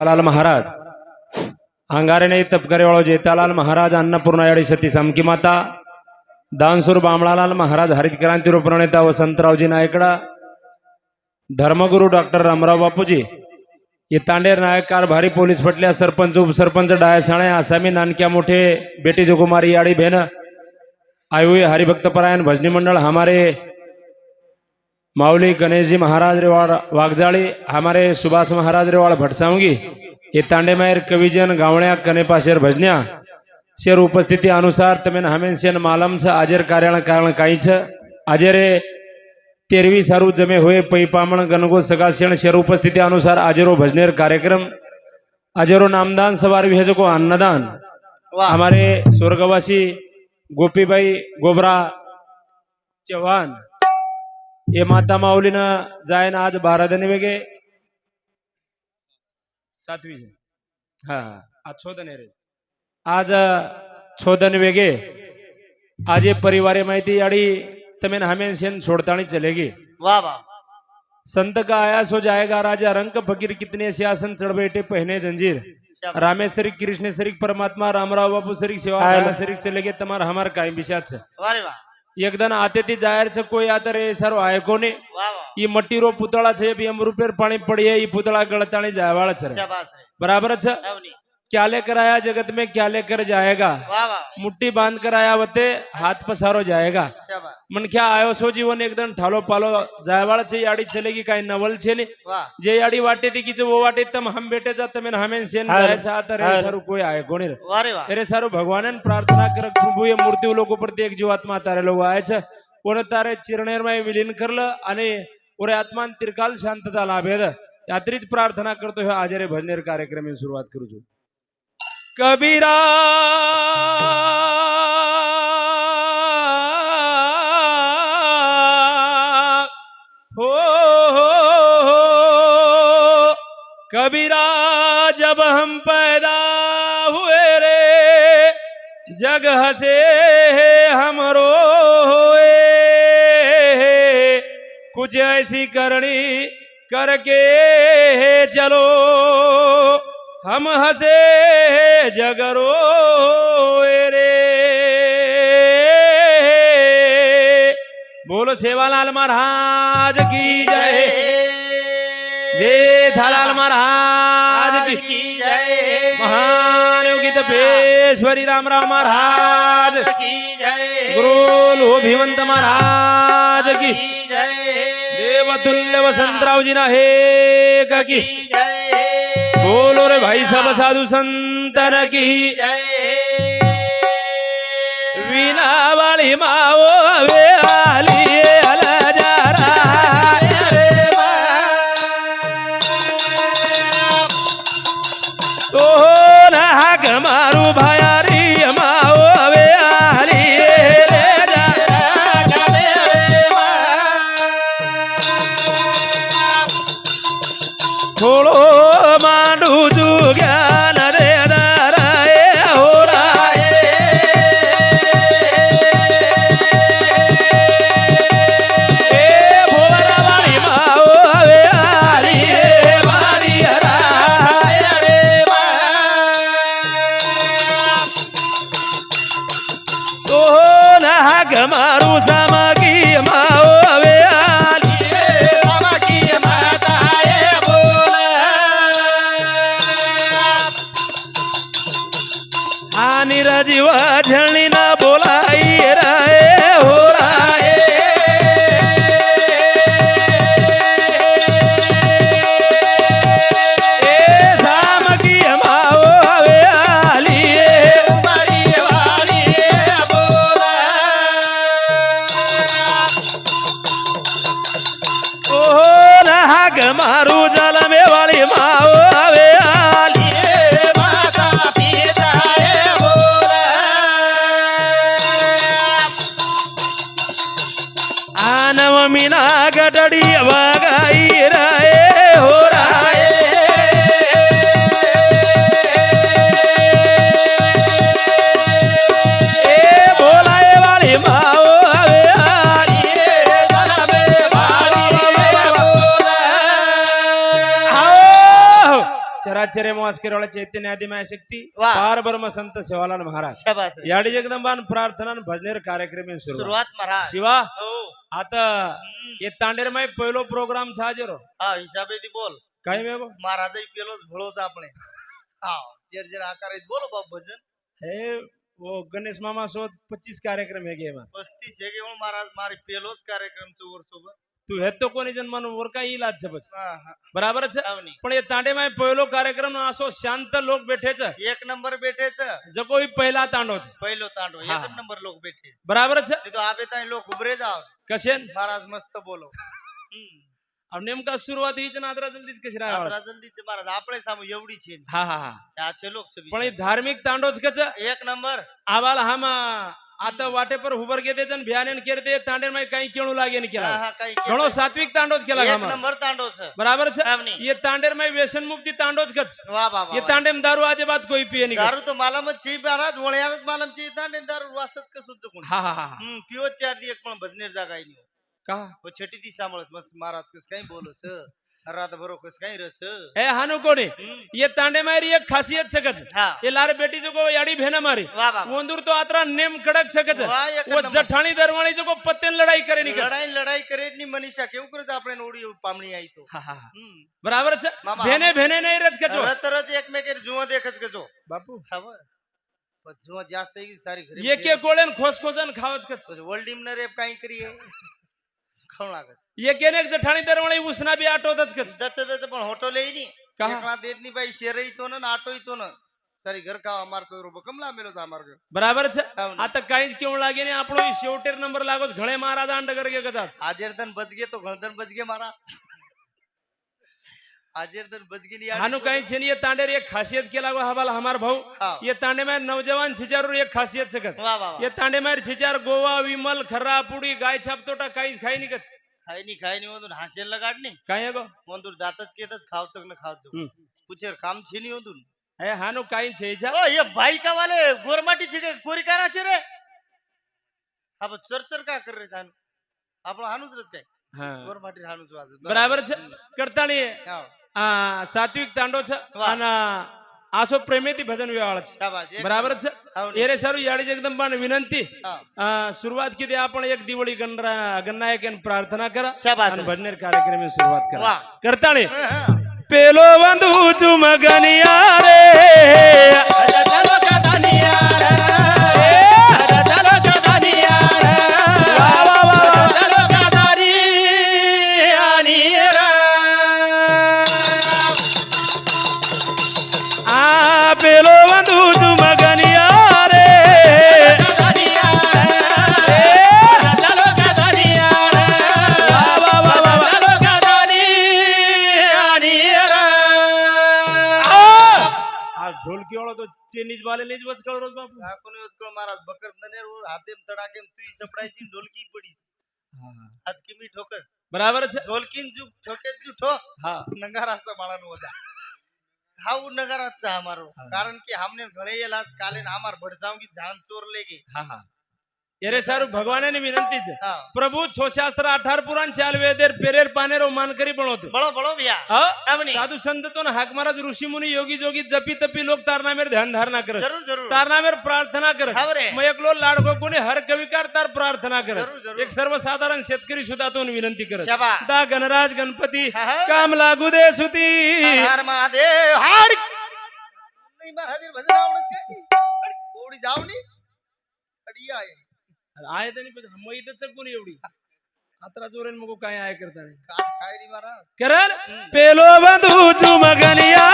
लाल महाराज. अंगारेने तपकरेवाळो जेतालाल महाराज अन्नपूर्णा याडी सती समकी माता. दानसूर बामळालाल महाराज हरित क्रांती प्रणेता वसंतरावजी नायकडा धर्मगुरू डॉक्टर रामराव बापूजी. इतांडेर नायक कारभारी पोलीस पटल्या सरपंच उपसरपंच डायसाणे आसामी नानक्या मोठे बेटी जोकुमारी याडी बेन आयुई हरिभक्तपरायण भजनी मंडळ हमारे. माऊली गणेश जी महाराज रेवाड़ वागजाड़ी हमारे सुभाष महाराज रेवाड़ भटसाऊंगी ये तांडे मायर कविजन गावण्या कनेपा शेर भजन्या शेर उपस्थिती अनुसार तमेन हमेन सेन मालम छ आजेर कार्याण कारण काही छ आजेरे तेरवी सारू जमे होए पै पामण गणगो सगा शेण शेर उपस्थिती अनुसार आजेरो भजनेर कार्यक्रम आजेरो नामदान सवार विहेजको अन्नदान वाह हमारे स्वर्गवासी गोपीबाई गोबरा चव्हाण हे माता माऊलीनं जायन आज बारा दिन वेगे सातवी છે. हा. आज छोदन रे आज छोदन वेगे आज ये परिवारे माहिती आणि तमेन हमें सेन छोड़तानी चलेगी वाह वाह संत का आया सो जाएगा राजा रंग फकीर कितने सियासन चढ़ बैठे पहने जंजीर. रामेश्वरी कृष्ण सरिक परमात्मा रामराव बापू सरिक सेवा. सरिक चले गे तुम्हार हमार काय विषयाच એકદમ આતેથી જાહેર છે કોઈ આતરે સારો આયકો ને એ મટીરો પુતળા છે એમ રૂપેર પાણી પડીએ એ પુતળા ગળતાણી જાવાળ છે. બરાબર છે? क्या लेकर आया जगत में? क्या लेकर जाएगा? मुट्ठी बांध कर आया वते हाथ पसारो जाएगा। मन क्या आयो सो जीवन? एकदम ठालो पालो जायवाड़ा छे याडी चलेगी काय नवल छे नी। जे याडी वाटे थी की जो वो वाटे तम हम बेटे जाते तमेन हमें सेन छा रे सारू कोई आए कोनी रे अरे सारू भगवान प्रार्थना कर प्रभु ये मूर्ति लोको प्रति एक जीवात्मा तारे लोग आए छे। कोण तारे चिरनेरमय विलीन करलं अने ओरे आत्मान तिरकाल शांतता लाभेद। यात्री प्रार्थना करतो आज रे भजनेर कार्यक्रम सुरुवात करू कबीरा। हो हो हो, कबीरा, जब हम पैदा हुए रे, जग हसे हम रोए। कुछ ऐसी करनी करके चलो। हम हसे जगरो रे। बोलो सेवालाल महाराज की जय। जय थालाल महाराज की जय महान योगी तपेश्वरी राम महाराज। की जय गुरु लोभिवंत महाराज की। की जय देवतुल्य वसंतरावजी ना हे का। की जय भाई सब साधु संतर की। जय वाली माओ वे आली तो हो ना हाक मारू भाया ನೀರ ಜೀವ ಝಳಿನ आचार्य मोहास केरळ चैतन्य आदिमाय शक्ती वा. पार ब्रह्म संत सेवालाल महाराज. शाबास. रे. याडी जगदंबान प्रार्थना कार्यक्रम सुरुवात. हो. आता ये तांडेर पहिलो प्रोग्राम छाजेरो हा हिसाबेથી બોલ काय मे गो? महाराज पेलो ભોળો તો हा હા જર જર આકારે बोलो બાપ भजन. हे वो गणेश मामा सोबत पच्चीस कार्यक्रम हे गे पस्तीस हे घेऊन महाराज मारी पेलोच कार्यक्रम चोर सोबत. ઓર સોબત तू हे तो कोणी जन्मान वर काय येईल आज बच હા હા बराबर છે આવની पण ये तांडे माय पहिलो कार्यक्रम आसो शांत लोक બેઠે છે એક નંબર બેઠે છે जो કોઈ પહેલા તાંડો છે પહેલો તાંડો એક હા. જ નંબર લોક બેઠે બરાબર છે નહીં તો આપે ત્યાં લોક ઉભરે જાવ कसे महाराज मस्त बोलो हम्म. अब नेमका सुरुवात हीच नादरा जल्दीच कशी राहावं આતરા જલ્દીથી महाराज આપણે સામે એવડી છે हा हा हा આ છે લોક છે पण हे बिचारे. धार्मिक तांडोच कच એક નંબર आवाला हा मा आता वाटे पर हुबर घेते जण भ्याने केरते तांडे माय काही केळू लागे ने હા केला હા કઈ घणो सात्विक तांडोच केला એક गामा નંબર તાંડો છે बराबर છે આવની ये तांडेर माय व्यसन मुक्ती तांडोच कच વાહ વાહ ये વાહ तांडेम दारू आजे बात कोई पिये नहीं દારૂ તો માલામ જ છે महाराज વણિયાર જ માલામ છે તાંડે દારૂ વાસ જ કશું જ કોણ हा हा हा हा. હમ પીવો જ ચાર દી એક પણ ભજનેર જાગાય નહીં का वो છેટી થી સાંભળે મસ્ત महाराज કસ કઈ બોલો એ હાનું કોની? એ તાંડે મારી એક ખાસિયત છે કચ એ લારે બેટી જોકો યાડી ભેના મારી. ઓંદુર તો આતરા નેમ કડક છે કચ ઓ જઠાણી દરવાણી જોકો પત્તે લડાઈ કરે ની લડાઈ લડાઈ કરે ની મનીષા કેવું કરે આપણે ઓડી પામણી આઈ તો? બરાબર છે? ભેને ભેને નહીં રજ કચો રત રજ એક મે કે જુઓ દેખ જ. કચો બાપુ હવે જુઓ જ્યાસ થઈ સારી એક એક ગોળે ખોસ ખોસન ખાવ જ કચો વોલ્ડીમ ને રેપ કાઈ કરીએ? एक एक ठाणेदार म्हणे उसना बी आठवतच त्याचं त्याचं पण हॉटेल येई देत नाही पाहिजे शेर येतो ना आटो येतो ना. सारी घर का अमारचो रोब कम ला मेलो अमार घर. बराबर आता काहीच केवळ लागे नाही आपण शेवटेर नंबर लागत घळे महाराज अंड घे कदा आजेर तन बचगे तो घळदन बचगे मारा. हानु कहीं छे ये तांडे एक खासियत के अलावा हमारा हमार भाऊ. ये तांडे में नौजवान छिचारो एक खासियत से कस. ये तांडे में छिचार गोवा विमल खर्रा पुड़ी गाय छाप तोटा काही खाई नहीं कस. खाई नहीं खाई नहीं उधर हासियल लगाड नहीं काय गो? मंदुर दातच केतच खाव सक न खाव कुछ काम छे नहीं उधर है हानु कहीं छे जा. ओ ये भाई का वाले गोरमाटी छिके कोरी करा छे रे चर चर का कर रे हानु. आपण हानुच रच काय. બરાબર છે. કરતાણી આ સાત્વિક તાંડો છે અને આસો પ્રેમેથી ભજન વ્યવહાર છે. બરાબર છે. એરે સારું યાળી જગદંબા ને વિનંતી. શરૂઆત કીધી આપણે એક દિવાળી ગણનાયક એને પ્રાર્થના કરા અને ભજન કાર્યક્રમની શરૂઆત કરા. કરતાણી પેલો બંધુ ચુમગનિયા રે. वाले ले रोज बापू आपण वच महाराज बकर ननेर हातेम तडाकेम तुई सपडायची ढोलकी पडी आज की मी बराबर ढोलकीन जु जु हा. बाळा हा नगाराचा हमारो. कारण की हमने घळे येलास कालेन हमार भडसावगी झान चोरले की हा हा. ત્યારે સારું ભગવાનની વિનંતી છે. પ્રભુ છ શાસ્ત્ર અઢાર પુરાણ ચાલ વેદેર પેરેર પાનેરો માન કરી પણ હતું બળો બળો ભયા. સાધુ સંત તો હાક મહારાજ ઋષિ મુનિ યોગી જોગી જપી તપી લોક તારના મેર ધ્યાન ધારણા કરે જરૂર જરૂર. તારના મેર પ્રાર્થના કરે મેં એકલો લાડકો કોને હર કવિકાર તાર પ્રાર્થના કરે એક સર્વ સાધારણ શેતકરી સુધા તો વિનંતી કરે દા ગણરાજ ગણપતિ કામ લાગુ દે સુતી. હર ભજન આવડત કે ઓડી જાવની અડિયા आहेत आणि मैदच कोणी एवढी. आता जोरेन मग काय आहे करता काय रे महाराज करण पेलो बंधू चुमगनिया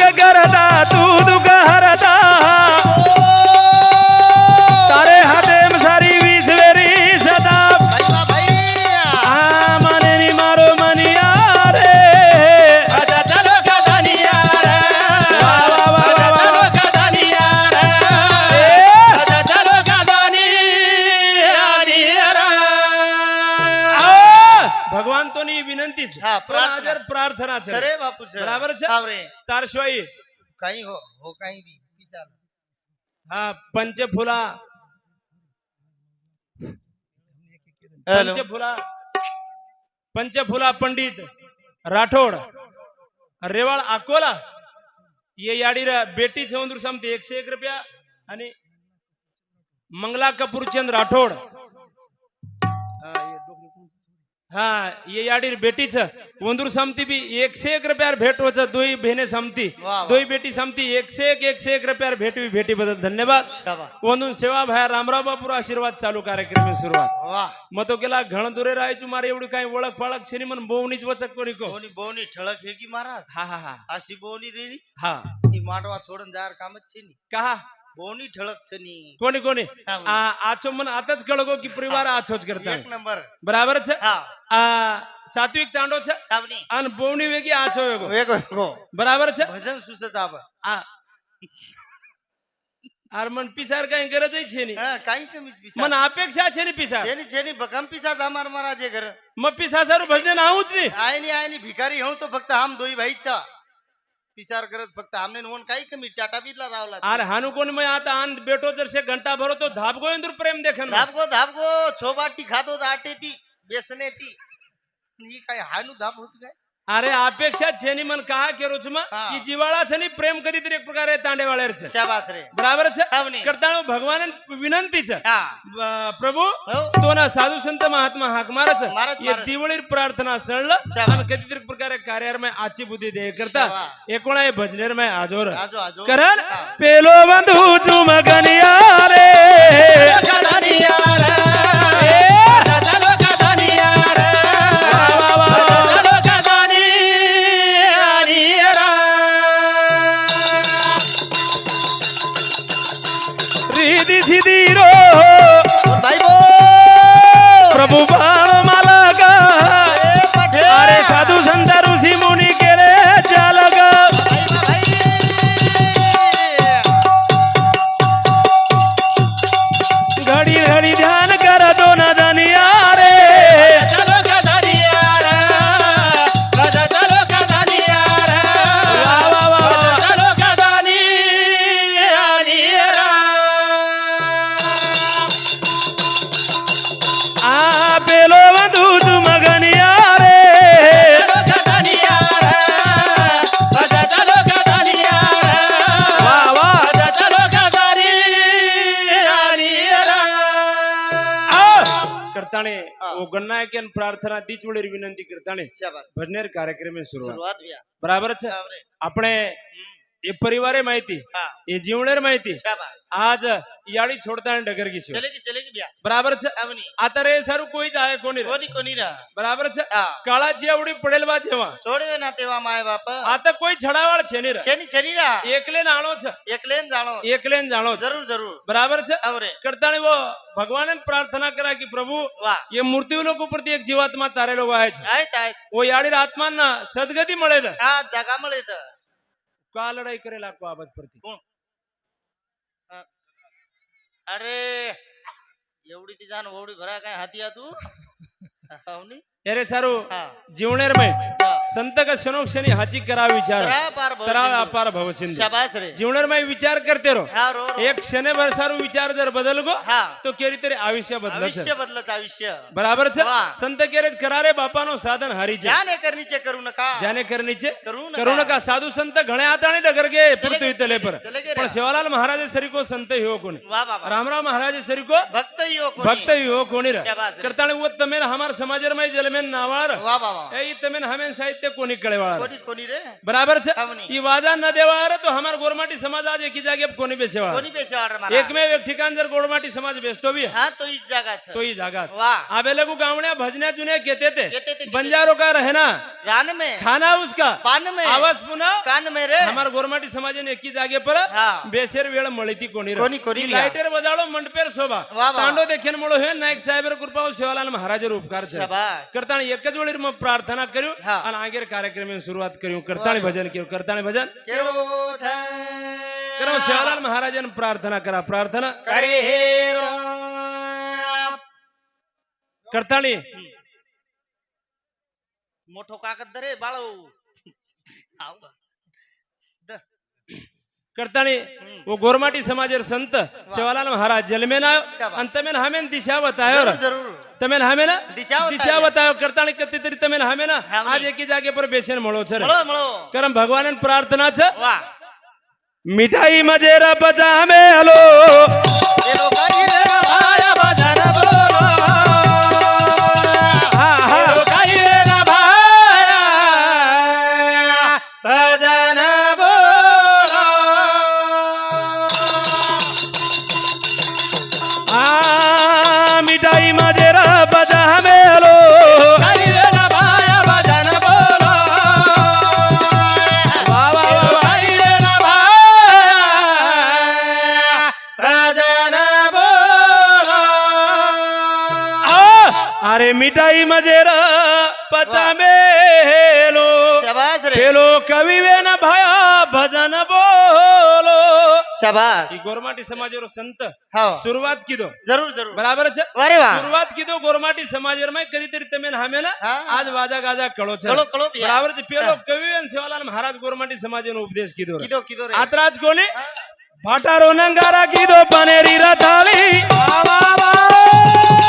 सुख करता तू दुःख हरता હાજર પ્રાર્થના છે સરે બાપુ છે બરાબર છે? આવરે તાર શોઈ કઈ હો હો કઈ બી પીસા હા પંચફુલા હેલો पंचफुला पंचफुला पंडित राठोड रेवाळ अकोला ये याडी र- बेटी समुद्र समते एकशे एक रुपया आणि मंगला कपूरचंद राठोड हा, ये डोकं- हा ये याडी बेटी वंदूर समती भी एक से एक रुपया भेट हो दो बहने समती. दो बेटी समती एक से एक एक से एक रुपया भेट भी भेटी बदल धन्यवाद वंदून सेवा भाया रामराव बापूर आशीर्वाद चालू कार्यक्रम सुरुवात. मग तो गेला घणदुरे राहायची मारे एवढी काही ओळख पाळख छे म्हणून बोवणीच वचक कोणी को? बोवणी ठळक हे की महाराज? हा हा हा. अशी बोवणी रेली हा. माटवा छोड़न सोडून जायला कामच छे कहा का? कहा બોની ઠળક છે ની कोणी कोणी हा, आ आछो मन आताच कळगो की परिवार आछोच करता એક નંબર बराबर છે હા आ सात्विक तांडो છે તાવની અને બોવણી વેગી આછો વેગો વેગો વેગો बराबर છે ભજન સુસત આપ आ આર મન પિસાર કઈ ગરજ છે ની હા કાઈ કમી પીસા मन अपेक्षा છે ની પિસાર જેની જેની ભગમ પીસા અમાર મારા જે ઘર मग पिसा सारू भजने नाहूच नाही આયની આયની ભિખારી હું તો ફક્ત આમ દોઈ ભાઈ पिसार करत फक्त आमने नोन काही कमी टाटा बिरला रावला आर हानु कोणी मग आता आन बेटो जर शे घंटा भरो तो धाप गोविंदूर प्रेम देखन धापगो धापगो छोबाटी खातो आटे ती बेसने ती. ही काय हानू धाप होच काय? अरे अपेक्षा छेनी मन कहा के रोज में हाँ। कि जीवाड़ा छनी प्रेम करी तरी एक प्रकार है तांडे वाले बराबर करता हूं भगवान विनंती छे। प्रभु तो ना साधु संत महात्मा हाक मारे छे। ये दिवळी प्रार्थना सरळ आणि कधी तरी प्रकार कार्यार में आची बुद्धि दे करता। एकोणा हे भजनेर में आजोर। करन पेलो बंधू चुमगनिया रे। गनिया रे। ओ गणनायकन प्रार्थना तीच वेळेर विनंती करताणे शाबास भजनेर कार्यक्रम सुरुवात सुरुवात व्या बराबर છે? बापरे हे परिवार आहे माहिती? हा. हे जीवनेर माहिती आज याडी छोड़ता है डगर की चले बराबर आता रे सर कोई जाय कोणी रे कोणी बराबर छ. હા. काळाची एवढी पडेल बा जेव्हा. છોડવે ना તેવા માય बाप. आता कोई छडावाड़ छे नी रे. શેની છરી રા एकले नाणो छ. एकलेन जाणो. एकलेन जाणो जरूर जरूर. बराबर छ? करता करताना वो भगवान प्रार्थना करा की प्रभु વાહ ये मूर्ति लोग प्रति एक जीवात्मा तारे लोग आए छे. આય याडी आत्मांना सद्गती મળે છે આ જગા મળે का लढाई करेल आपको आबत प्रति? अरे एवढी ती जाण ओवढी भरा काय हाती तू? आवनी अरे सारू जीवनेर मै. संत का शनोक्षणी हाची करा विचार अपार भवसिंधू शाबास रे. जीवनेर मै विचार करते रो. एक क्षणभर सारू विचार जर बदल गो तो केरी तरी आयुष्य बदलत आयुष्य बदलत आयुष्य. बराबर. संत केरे करारे बापानो साधन हरी છે ज्याने करणीचे करू नका. ज्याने करणीचे करू करू नका. साधू संत घणे हाताने डगर गे पृथ्वी तले पर. पण शिवालाल महाराज सरिको संत हो कोणी? रामराव महाराज सरिको भक्त ही हो कोणी. भक्त हो कोणी. करताने वो तमेर हमार समाजर में जल ತಮೇನ್ ನಾವಾರ ಏ ಈ ತಮೇನ್ ಹಮೇನ್ ಸಾಹಿತ್ಯ ಕೋನಿ ಕಳೆವಾರ कोनी रे? बराबर છે हमनी। ई वाजा न देवार तो हमार गोरमाटी समाज आज एकी जागे कोनी बेसेवार कोनी पैसे वाढ रे मारा एक में एक ठिकाण जर गोरमाटी समाज बेचतो बी? हा तो हीच जागा छ तो ही जागा वाह। आबेले को गावण्या भजण्या जुन्या केते केते ते ते। बंजारो का रहना? रान में। खाना उसका? पान में। आवाज पुन्हा कान में रे। हमार गोरमाटी समाजाने एकी जागे पर हा. बेसेर वेळ मळीती कोणी रे. कोणी कोणी ती लिहा. लाईटेर वजाळो मंडपेर शोभा। वा, वा. तांडो देखील मुळे हे नाईक साहेब कृपा सेवालाल महाराज उपकार छे. કરતાણી એક જ વેળી માં પ્રાર્થના કર્યું હા. અને આગેર કાર્યક્રમની શરૂઆત કર્યું કરતાણી ભજન કર્યું કરતાણી ભજન કેવો છે કરો સેવાલાલ મહારાજને પ્રાર્થના કરા પ્રાર્થના કરે રો કરતાણી મોટો કાગદ દરે બાળો આવ દ- करतानी वो गोरमाटी समाज संत. सेवालाल महाराज जलमेन आयो. आणि तमेन हमेन दिशा बतायो तमेन हमेन? दिशा बतायो। दिशा बतायो. करतानी कत्ती तरी तमेन हमेन? आज एकी जागे पर बेसन मळो सर मळो भगवान करम प्रार्थना छ. मिठाई मजेरा बजा जामे हलो। શાબાશ ઈ ગોરમાટી સમાજરો સંત હા શરૂઆત કીધો જરૂર જરૂર બરાબર છે વારે વાહ શરૂઆત કીધો ગોરમાટી સમાજમાં કદી તરી તમે હામેલા હા. આજ વાજા ગાજા કળો છે કળો, કળો બી. બરાબર છે પેલો કવિ અને સેવાલાલ મહારાજ ગોરમાટી સમાજનો ઉપદેશ કીધો રે. કીધો કીધો રે આતરાજ કોની ભાટારો નંગારા કીધો પનેરી રથાળી આસો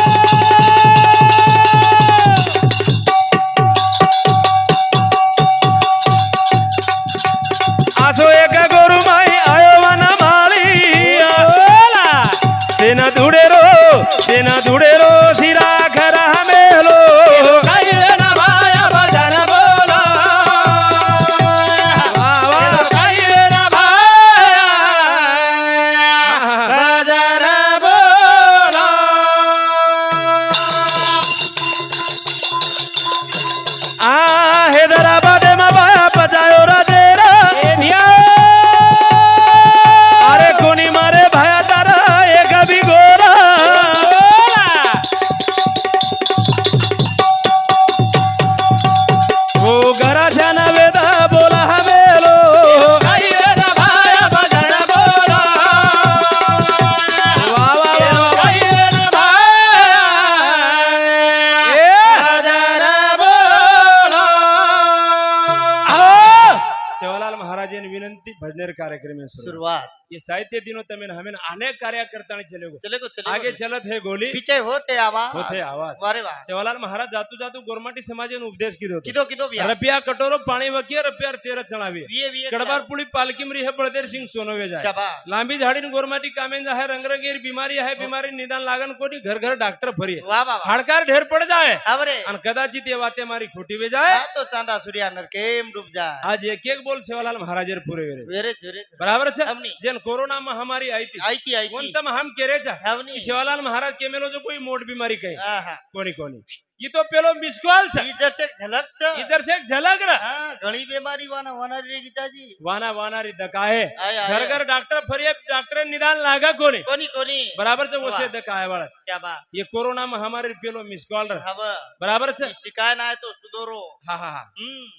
సేనాధుడేరో में शुरुआत ये साहित्य दिनों में हमें अनेक कार्यकर्ता ने चले चले को चले आगे चलत है गोली। पीछे होते आवाज। होते आवाज। अरे वाह। सेवालाल महाराज जातू जातू गोरमाटी समाज ने उपदेश किदो किदो किदो भैया रुपया कटोरो पाणी वकिया रपिया तेरा चढ़ावी। कड़बार पुली पालकी में है बड़देर सिंह सोनोवे जाए। लांबी झाड़ी ने गोरमाटी कामें है रंगरंगीर बीमारी है। हो। बीमारी निदान लागन कोनी घर घर डॉक्टर फरी हाड़कार ढेर पड़ जाए। अरे कदाचित ये बातें हमारी खोटी वे जाए। तो चांदा सूर्या नर केम डूब जाए। आज एक एक बोल सेवालाल महाराज पूरे बराबर બરાબર છે જેન કોરોના મહામારી આવી હતી આઈતી આઈતી કોણ હમ કેરે છે હવની શિવાલાલ મહારાજ કેમેલો જો કોઈ મોટ બીમારી કહી આહા કોની કોની ઈ તો પેલો મિસકોલ છે ઈધર છે ઝલક છે ઈધર છે ઝલક રે હા ઘણી બીમારી વાના વાનારી રે ગીતાજી વાના વાનારી દકાએ ઘર ઘર ડોક્ટર ફરીએ ડોક્ટર નિદાન લાગા કોની કોની કોની બરાબર છે ઓસે દકાએ વાળા શાબા એ કોરોના મહામારી પેલો મિસકોલ રે બરાબર છે શિકાય ના તો સુધોરો હા હા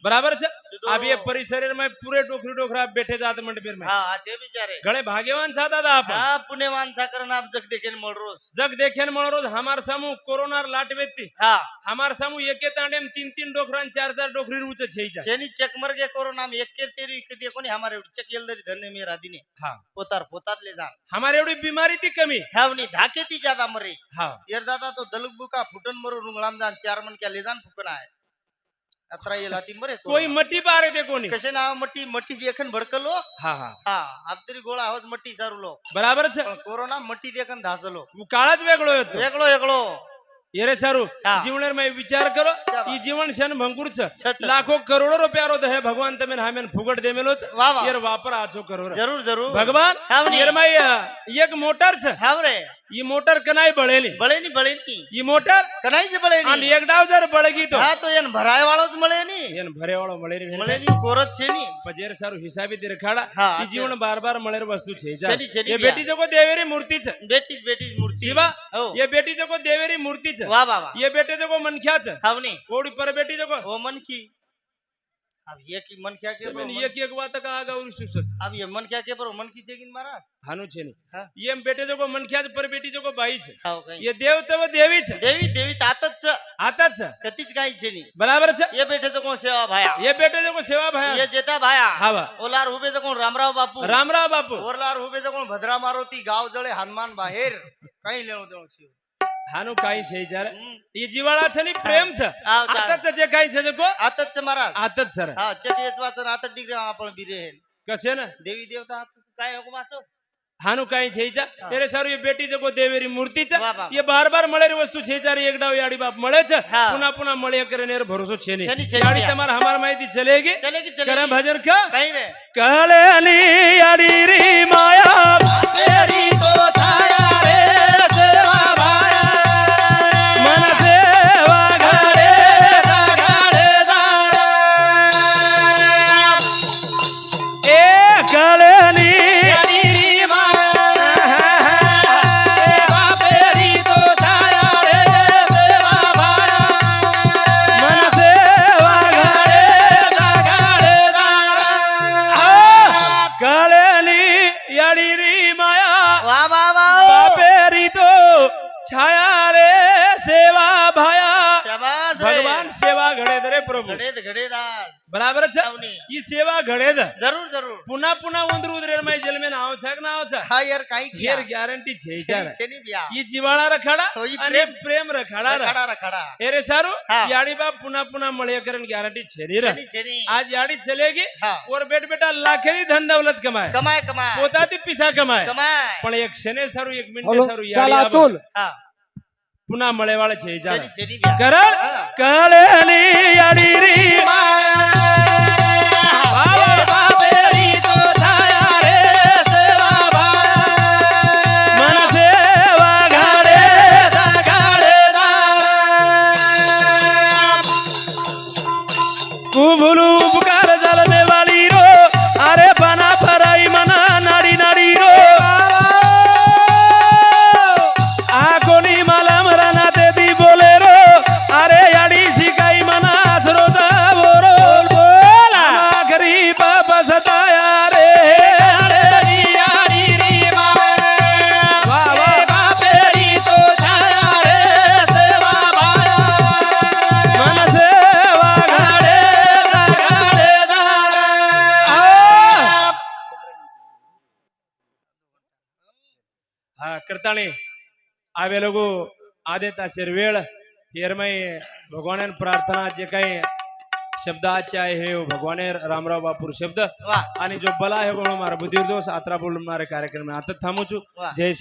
બરાબર છે अब ये परिसर में पूरे डोखरी डोखरा बैठे जाते मंडपेर में। गड़े भाग्यवान सा दादा आप? पुण्यवान सा करना आप जग देखे मोड़ रोज जग देखे मोड़ रोज हमार समूह कोरोना लाट बेती हमारे समूह एक तांडे में तीन तीन डोखरा चार चार डोखरी रूचे छेनी चेक मर कोरोना में एक के तेरी एक देखो नहीं हमारे चेक येल दरी धन्य मेरा दिने हाँ। पोतार पोतार ले जान। हमारे एवडी बीमारी ती कमी? है नहीं धाके ती ज्यादा मरे। हाँ। यार दादा तो दलुक बुका फुटन मरो रुंगलाम जान चार मन क्या ले जान फुकना है। अत्रा ये लाती मरे कोई मटी पारे दे कोनी कसे ना मट्टी मट्टी देखन भड़कलो हाँ हाँ हा आपतरी गोळा आवाज मट्टी सारुलो बराबर છે पण कोरोना मट्टी देखन धासलो वो काळाच वेगळो येतो एकलो एकलो એરે સારું હા. જીવન માં વિચાર કરો ક્યાં વાત? ઈ જીવન છે ને ભંગુર છે છે, છે. લાખો કરોડો રૂપિયારો તો હે ભગવાન તમે હામેન ફુગટ દેમેલો છે વાહ, વાહ. યાર વાપર આછો કરોડ જરૂર જરૂર ભગવાન હા, વળી. એરમાં એક મોટર છે હાવરે ઈ મોટર કનાય બળેલી. બળે ની બળે ની ઈ મોટર? કનાઈ જ બળે અને ની એક ડાવજર બળગી તો? હા તો એને ભરાય વાળો જ મળે ની. એને ભરે વાળો મળેલી મળે ની કોરજ છે ની. પજેર સારું હિસાબી દે રખાડા હા, ઈ જીવન બાર બાર મળેલ વસ્તુ છે જા. છેની, છેની એ બેટી જકો દેવેરી મૂર્તિ છે. બેટી જ બેટી જ મૂર્તિ. શિવા. એ બેટી જકો દેવેરી મૂર્તિ છે. વાહ વાહ વાહ. એ બેટે જકો મનખ્યા છે. હાવની. કોડી પર બેટી જકો ઓ મનકી अब ये की मन क्या के तो ये की एक बात का आगा और सुसच अब ये मन क्या के पर मन की जेगिन मारा हानु छे ने हा? ये बेटे जो को मन क्या पर बेटी जो को बाई छे। हाव कहीं। ये देव छे देवी छे। देवी देवी आतत छे। आतत छे? कतीच काई छे नी बराबर छे? ये बेटे जो को सेवा भाया। ये बेटे जो को सेवा भाया। ये जेता भाया। हावा ओलार हुबे जो को रामराव बापू। रामराव बापू। ओलार हुबे जो को भद्रा मारोती गाव जळे हनुमान बाहेर। काही लेणो देनो छे હાનું કાઈ છે જ્યારે હમ. ઈ જીવાળા છે ની પ્રેમ છે આવ ચાલ. આતા જ જે કાઈ છે જકો આત જ છે મારા આત જ સર હા ચેક વેચવા છે આત જ ડીગ્રી આપણ બીરે હે કશે ને દેવી દેવતા હાથ કાઈ હુકમાસો હાનું કાઈ છે જા હા. ત્યારે સારું એ બેટી જકો દેવેરી મૂર્તિ છે વાહ, વાહ. એ બાર બાર મળેલી વસ્તુ છે જ્યારે એક ડાવ યાડી બાપ મળે છે હા. પુના પુના મળ્યા કરે ને એર ભરોસો છે છે નહીં નહીં, છે યાડી નહીં. તમારા હમાર માહિતી ચલેગી ચલેગી કરે ચલેગી ભજન કા કઈ રે કાલેની યાડી રી માયા તેરી તો जरूर जरूर पुन्हा पुन्हा उंदरू उदरेल माई जल में नाव छक नाव छक. हाँ यार काई किया यार गारंटी छे छे छे बिया. ये जिवाड़ा रखाड़ा तो ये अरे प्रेम रखाड़ा रखाड़ा रखाड़ा. अरे सारू याड़ी बाप पुनः पुनः मळे करन गारंटी छे नहीं रह आज याड़ी चलेगी और बेट बेटा लाखेरी धन दौलत कमाए. कमाए कमाए. होता ती पिसा कमाए. कमाए. पण एक क्षणे सारू एक मिनिटे सारू याड़ी अतुल. पुन्हा मळेवाळ छे जा कारण कळली याडी री माया. आदेताशीर वेळ हेरमय भगवान प्रार्थना जे काही शब्द आजचे आहे हे भगवाने रामराव बापूर शब्द आणि जो बला आहे म्हणून मारा बुद्धिर दोष आत्रा बोलणारे कार्यक्रम. आता थांबू जय